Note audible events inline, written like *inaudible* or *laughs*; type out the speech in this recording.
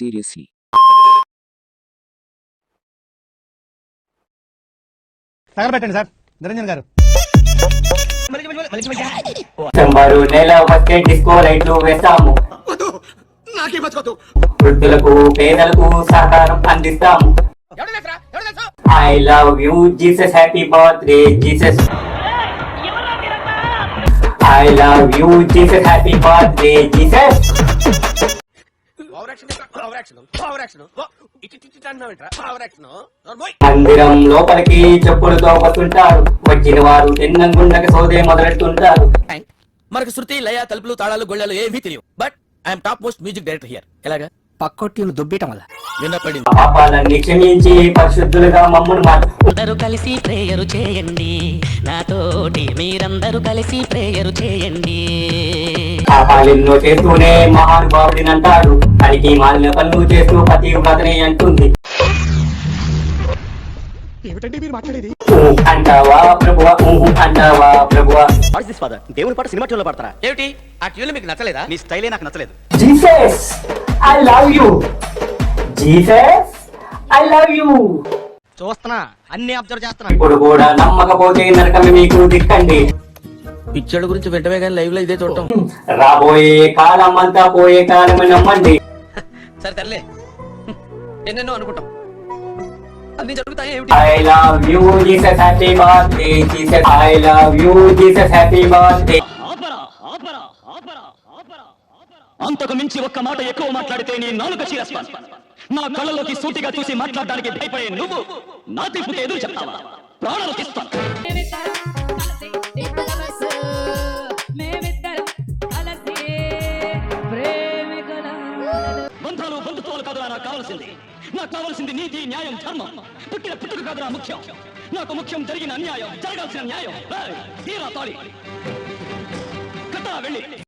seriously. తగలబెట్టండి sir. Niranjan గారు. December నెల వచ్చే డిస్కో లైట్లు వేస్తాము. వృద్ధులకు పేదలకు సహకారం అందిస్తాము. I love you Jesus happy birthday Jesus I love you Jesus happy birthday Jesus మందిరం లోపలికి చెప్పులతో వస్తుంటారు. వచ్చిన వారు తిన్నంగుండక సోదే మొదలెడుతుంటారు. మనకు శృతి లయ తలుపులు తాళాలు గొళ్ళలు ఏమీ తెలియవు. But I'm top most music director here ఎలాగా? పక్కొట్టిని దుబ్బేయటం వల్ల. విన్నపడింది పాపాలన్నీ క్షమించి పరిశుద్ధులుగా మమ్మల్ని మాట అందరూ కలిసి ప్రేయరు చేయండి. నాతోటి మీరందరూ కలిసి ప్రేయరు చేయండి. పాపాలెన్నో చేస్తూనే మహానుభావుడిని అంటారు పనికి మాలిన పనులు చేస్తూ పతి వ్రతనే అంటుంది. ఊ అంటావా ప్రభువా? ఊహు అంటావా ప్రభువా? దేవుని పాట సినిమా ట్యూన్లో పడతారా? ఏమిటి? ఆ ట్యూన్ మీకు నచ్చలేదా? నీ స్టైలే నాకు నచ్చలేదు. Jesus! I love you Jesus I love you చూస్తున్నా అన్ని అబ్జర్వ్ చేస్తున్నా. ఇప్పుడు కూడా నమ్మకపోతే నరకమే మీకు దిక్కండి. పిక్చర్ గురించి వెంటనే కానీ లైవ్లో ఇదే చూడటం. రాబోయే కాలం అంతా పోయే కాలమే నమ్మండి. *laughs* సరే తరలే ఎన్నెన్నో అనుకుంటాం. అన్ని జరుగుతాయి ఏమిటి? I love you Jesus happy birthday Jesus I love you Jesus happy birthday అంతకు మించి ఒక్క మాట ఎక్కువ మాట్లాడితే నీ నాలుక చీరస్తాను నా కళ్ళలోకి సూటిగా చూసి మాట్లాడడానికి భయపడే నువ్వు నా తీర్పుకి ఎదురు చెప్తావా? ప్రాణాలు తీస్తాను బంధాలు బంధుత్వాలు కాదురా నాకు కావాల్సింది. నాకు కావాల్సింది నీతి న్యాయం ధర్మం. పుట్టిన పుట్టుక కాదురా ముఖ్యం. నాకు ముఖ్యం జరిగిన అన్యాయం జరగాల్సిన న్యాయం. తీరా తాళి. కట్టా వెళ్ళి.